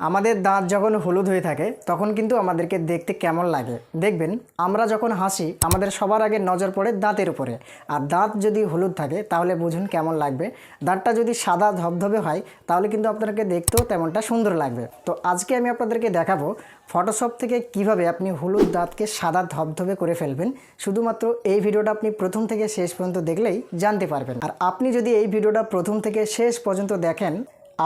আমাদের দাঁত যখন হলুদ হয়ে থাকে, তখন কিন্তু আমাদেরকে দেখতে কেমন লাগে। দেখবেন, আমরা যখন হাসি, আমাদের সবার আগে নজর পড়ে দাঁতের উপরে। আর দাঁত যদি হলুদ থাকে, তাহলে বুঝুন কেমন লাগবে। দাঁতটা যদি সাদা ধবধবে হয়, তাহলে কিন্তু আপনাদেরকে দেখতেও তেমনটা সুন্দর লাগবে। তো আজকে আমি আপনাদেরকে দেখাবো ফটোশপ থেকে কীভাবে আপনি হলুদ দাঁতকে সাদা ধবধবে করে ফেলবেন। শুধুমাত্র এই ভিডিওটা আপনি প্রথম থেকে শেষ পর্যন্ত দেখলেই জানতে পারবেন। আর আপনি যদি এই ভিডিওটা প্রথম থেকে শেষ পর্যন্ত দেখেন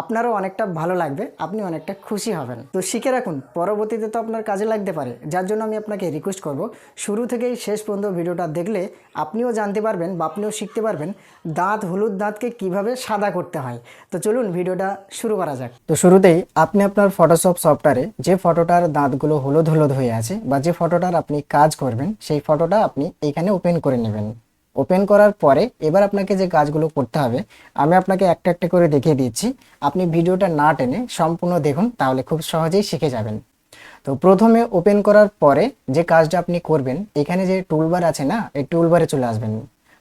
আপনারও অনেকটা ভালো লাগবে, আপনি অনেকটা খুশি হবেন। তো শিখে রাখুন, পরবর্তীতে তো আপনার কাজে লাগতে পারে। যার জন্য আমি আপনাকে রিকোয়েস্ট করব, শুরু থেকেই শেষ পর্যন্ত ভিডিওটা দেখলে আপনিও জানতে পারবেন বা আপনিও শিখতে পারবেন দাঁত, হলুদ দাঁতকে কীভাবে সাদা করতে হয়। তো চলুন ভিডিওটা শুরু করা যাক। তো শুরুতেই আপনি আপনার ফটোশপ সফটওয়্যারে যে ফটোটার দাঁতগুলো হলুদ হলুদ হয়ে আছে বা যে ফটোটার আপনি কাজ করবেন, সেই ফটোটা আপনি এখানে ওপেন করে নেবেন। ওপেন করার পরে এবার আপনাকে যে কাজগুলো করতে হবে, আমি আপনাকে একটা একটা করে দেখিয়ে দিচ্ছি। আপনি ভিডিওটা না টেনে সম্পূর্ণ দেখুন, তাহলে খুব সহজেই শিখে যাবেন। তো প্রথমে ওপেন করার পরে যে কাজটা আপনি করবেন, এখানে যে টুলবার আছে না, এই টুলবারে চলে আসবেন।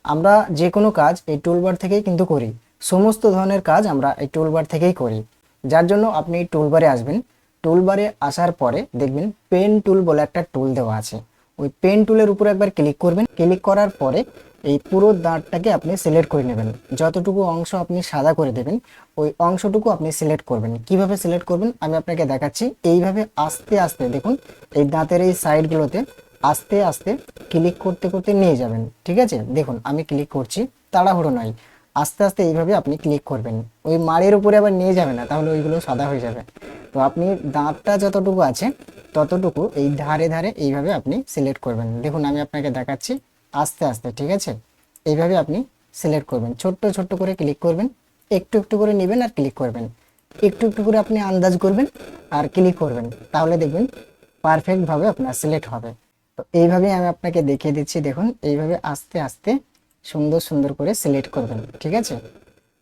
আমরা যে কোনো কাজ এই টুলবার থেকেই কিন্তু করি। সমস্ত ধরনের কাজ আমরা এই টুলবার থেকেই করি। যার জন্য আপনি টুলবারে আসবেন। টুলবারে আসার পরে দেখবেন পেন টুল বলে একটা টুল দেওয়া আছে। ওই পেন টুলের উপরে একবার ক্লিক করবেন। ক্লিক করার পরে এই পুরো দাঁতটাকে আপনি সিলেক্ট করে নেবেন। যতটুকু অংশ আপনি সাদা করে দেবেন, ওই অংশটুকু আপনি সিলেক্ট করবেন। কীভাবে সিলেক্ট করবেন? আমি আপনাকে দেখাচ্ছি। এইভাবে আস্তে আস্তে দেখুন, এই দাঁতের এই সাইডগুলোতে আস্তে আস্তে ক্লিক করতে করতে নিয়ে যাবেন। ঠিক আছে? দেখুন, আমি ক্লিক করছি, তাড়াহুড়ো নয়। আস্তে আস্তে এইভাবে আপনি ক্লিক করবেন। ওই মাড়ের উপরে আবার নিয়ে যাবে না, তাহলে ওইগুলো সাদা হয়ে যাবে। তো আপনি দাঁতটা যতটুকু আছে, ততটুকু এই ধারে ধারে এইভাবে আপনি সিলেক্ট করবেন। দেখুন, আমি আপনাকে দেখাচ্ছি। আস্তে আস্তে, ঠিক আছে? এইভাবে আপনি সিলেক্ট করবেন। ছোট্ট ছোট্ট করে ক্লিক করবেন। একটু একটু করে নেবেন আর ক্লিক করবেন। একটু একটু করে আপনি আন্দাজ করবেন আর ক্লিক করবেন। তাহলে দেখবেন পারফেক্টভাবে আপনার সিলেক্ট হবে। তো এইভাবে আমি আপনাকে দেখিয়ে দিচ্ছি, দেখুন। এইভাবে আস্তে আস্তে সুন্দর সুন্দর করে সিলেক্ট করবেন, ঠিক আছে?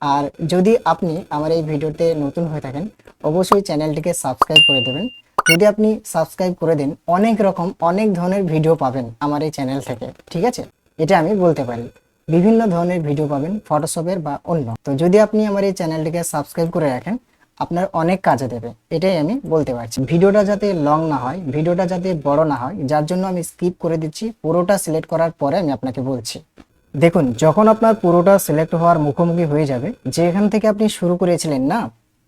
আর যদি আপনি আমার এই ভিডিওতে নতুন হয়ে থাকেন, অবশ্যই চ্যানেলটিকে সাবস্ক্রাইব করে দেবেন। যদি আপনি সাবস্ক্রাইব করে দেন, অনেক রকম, অনেক ধরনের ভিডিও পাবেন আমার এই চ্যানেল থেকে, ঠিক আছে? এটা আমি বলতে পারি। বিভিন্ন ধরনের ভিডিও পাবেন ফটোশপের বা অন্য। তো যদি আপনি আমার এই চ্যানেলটিকে সাবস্ক্রাইব করে রাখেন, আপনার অনেক কাজে দেবে। এটাই আমি বলতে পারছি। ভিডিওটা যাতে লং না হয়, ভিডিওটা যাতে বড় না হয়, যার জন্য আমি স্কিপ করে দিচ্ছি, পুরোটা সিলেক্ট করার পরে আমি আপনাকে বলছি। দেখুন, যখন আপনার পুরোটা সিলেক্ট হওয়ার মুখোমুখি হয়ে যাবে, যেখান থেকে আপনি শুরু করেছিলেন না,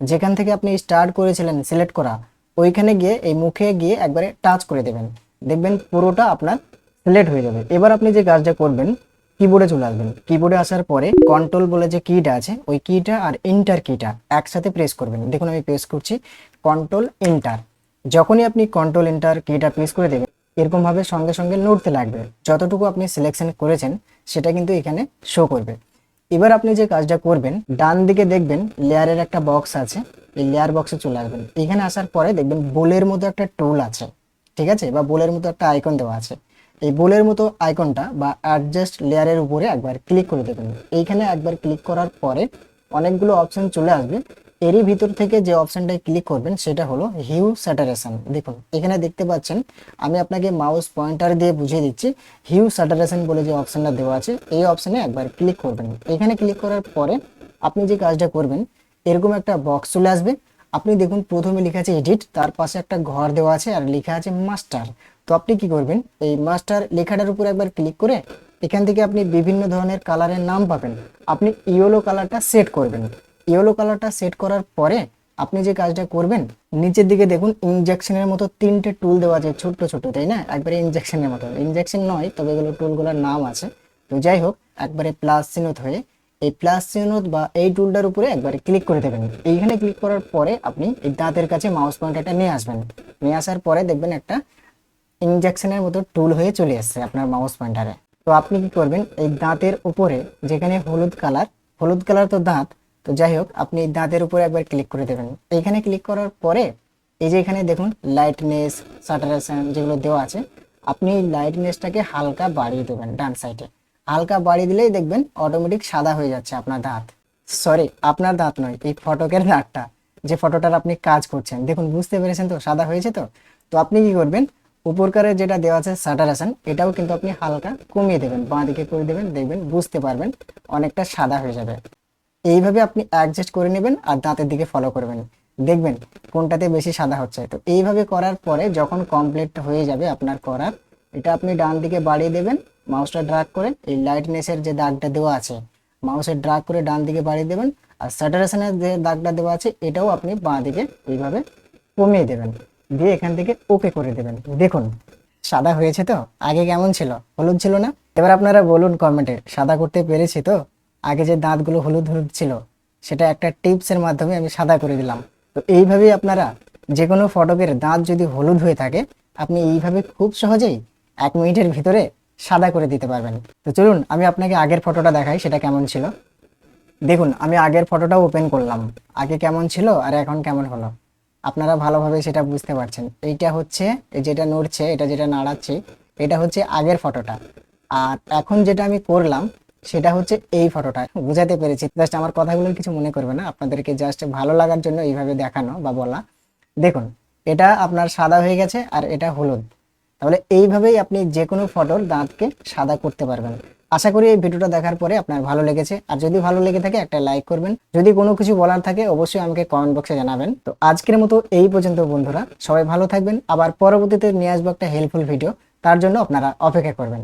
যেখান থেকে আপনি স্টার্ট করেছিলেন সিলেক্ট করা ওইখানে গিয়ে, এই মুখে গিয়ে একবারে টাচ করে দেবেন। দেখবেন পুরোটা আপনার সিলেক্ট হয়ে যাবে। এবার আপনি যে কাজটা করবেন কিবোর্ডে চলে আসবেন। কিবোর্ডে আসার পরে কন্ট্রোল বলে যে কিটা আছে, ওই কিটা আর ইন্টার কিটা একসাথে প্রেস করবেন। দেখুন আমি প্রেস করছি কন্ট্রোল ইন্টার যখনই আপনি কন্ট্রোল ইন্টার কিটা প্রেস করে দেবেন, এরকম ভাবে সঙ্গে সঙ্গে নড়তে লাগবে। যতটুকু আপনি সিলেকশন করেছেন, সেটা কিন্তু এখানে শো করবে। এবার আপনি যে কাজটা করবেন ডান দিকে দেখবেন লেয়ারের একটা বক্স আছে। এই লেয়ার বক্সে চলে আসবেন। এখানে আসার পরে দেখবেন বোলের মতো একটা টুল আছে, ঠিক আছে? বা বোলের মতো একটা আইকন দেওয়া আছে। এই বোলের মতো আইকনটা বা অ্যাডজাস্ট লেয়ারের উপরে একবার ক্লিক করে দেবেন এইখানে একবার ক্লিক করার পরে অনেকগুলো অপশন চলে আসবে। এরই ভিতর থেকে যে অপশনটায় ক্লিক করবেন, সেটা হলো হিউ স্যাটারেশন দেখুন, এখানে দেখতে পাচ্ছেন, আমি আপনাকে মাউস পয়েন্টার দিয়ে বুঝিয়ে দিচ্ছি। হিউ স্যাটারেশন বলে যে অপশনটা দেওয়া আছে, এই অপশনে একবার ক্লিক করবেন। এখানে ক্লিক করার পরে আপনি যে কাজটা করবেন এরকম একটা বক্স চলে আসবে। আপনি দেখুন, প্রথমে লেখা আছে এডিট তার পাশে একটা ঘর দেওয়া আছে আর লেখা আছে মাস্টার তো আপনি কি করবেন, এই মাস্টার লেখাটার উপর একবার ক্লিক করে এখান থেকে আপনি বিভিন্ন ধরনের কালারের নাম পাবেন। আপনি ইয়েলো কালারটা সেট করবেন। ইয়েলো কালারটা সেট করার পরে আপনি যে কাজটা করবেন, নিচের দিকে দেখুন ইনজেকশনের মতো তিনটে টুল দেওয়া আছে, ছোট্ট ছোট তাই না? একবারে ইনজেকশনের মতো। ইনজেকশন নয়, তবে এগুলো টুলগুলোর নাম আছে। তো যাই হোক, একবারে প্লাস চিহ্নত হয়ে এই প্লাস চিহ্নত বা এই টুলটার উপরে একবারে ক্লিক করে দেবেন। এইখানে ক্লিক করার পরে আপনি এই দাঁতের কাছে মাউস পয়েন্টারটা নিয়ে আসবেন। নিয়ে আসার পরে দেখবেন একটা ইনজেকশনের মতো টুল হয়ে চলে আসছে আপনার মাউস পয়েন্টারে তো আপনি কি করবেন, এই দাঁতের উপরে যেখানে হলুদ কালার হলুদ কালার তো দাঁত, তো যাই হোক, আপনি এই দাঁতের উপরে একবার ক্লিক করে দেবেন। এইখানে ক্লিক করার পরে এই যে এখানে দেখুন লাইটনেস স্যাটারেশন যেগুলো দেওয়া আছে, আপনি এই লাইটনেসটাকে হালকা বাড়িয়ে দেবেন ডান সাইডে হালকা বাড়িয়ে দিলেই দেখবেন অটোমেটিক সাদা হয়ে যাচ্ছে আপনার দাঁত। সরি আপনার দাঁত নয়, এই ফটকের দাঁতটা, যে ফটোটার আপনি কাজ করছেন। দেখুন, বুঝতে পেরেছেন তো, সাদা হয়েছে তো? তো আপনি কি করবেন? উপরকারের যেটা দেওয়া আছে স্যাটারেশন এটাও কিন্তু আপনি হালকা কমিয়ে দেবেন, বাঁ দিকে করে দেবেন, দেখবেন বুঝতে পারবেন অনেকটা সাদা হয়ে যাবে। এইভাবে আপনি অ্যাডজাস্ট করে নেবেন আর দাঁতের দিকে ফলো করবেন। দেখবেন কোনটাতে বেশি সাদা হচ্ছে। তো এইভাবে করার পরে যখন কমপ্লিট হয়ে যাবে আপনার করার, এটা আপনি ডান দিকে বাড়িয়ে দেবেন মাউসটা ড্রাগ করে এই লাইটনেসের যে দাগটা দেওয়া আছে মাউসের ড্রাগ করে ডান দিকে বাড়িয়ে দেবেন আর স্যাটারেশনের যে দাগটা দেওয়া আছে, এটাও আপনি বাঁ দিকে এইভাবে কমিয়ে দেবেন। দিয়ে এখান থেকে ওকে করে দেবেন। দেখুন, সাদা হয়েছে তো? আগে কেমন ছিল? হলুদ ছিল না? এবার আপনারা বলুন কমেন্টে সাদা করতে পেরেছি তো? আগে যে দাঁতগুলো হলুদ হলুদ ছিল, সেটা একটা টিপসের মাধ্যমে আমি সাদা করে দিলাম। তো এইভাবেই আপনারা যে কোনো ফটকের দাঁত যদি হলুদ হয়ে থাকে, আপনি এইভাবে খুব সহজেই এক মিনিটের ভিতরে সাদা করে দিতে পারবেন। তো চলুন, আমি আপনাকে আগের ফটোটা দেখাই, সেটা কেমন ছিল। দেখুন, আমি আগের ফটোটা ওপেন করলাম। আগে কেমন ছিল আর এখন কেমন হলো? আপনারা ভালোভাবে সেটা বুঝতে পারছেন। এইটা হচ্ছে যেটা নড়ছে, এটা যেটা নাড়াচ্ছি, এটা হচ্ছে আগের ফটোটা আর এখন যেটা আমি করলাম, সেটা হচ্ছে এই ফটোটা বুঝাতে পেরেছি। জাস্ট আমার কথাগুলো কিছু মনে করবে না। আপনাদেরকে জাস্ট ভালো লাগার জন্য এইভাবে দেখানো বা বলা। দেখুন, এটা আপনার সাদা হয়ে গেছে আর এটা হলুদ। তাহলে এইভাবেই আপনি যে কোনো ফটোর দাঁতকে সাদা করতে পারবেন। আশা করি এই ভিডিওটা দেখার পরে আপনার ভালো লেগেছে। আর যদি ভালো লেগে থাকে, একটা লাইক করবেন। যদি কোনো কিছু বলার থাকে, অবশ্যই আমাকে কমেন্ট বক্সে জানাবেন। তো আজকের মতো এই পর্যন্ত, বন্ধুরা। সবাই ভালো থাকবেন। আবার পরবর্তীতে নিয়ে আসব একটা হেল্পফুল ভিডিও তার জন্য আপনারা অপেক্ষা করবেন।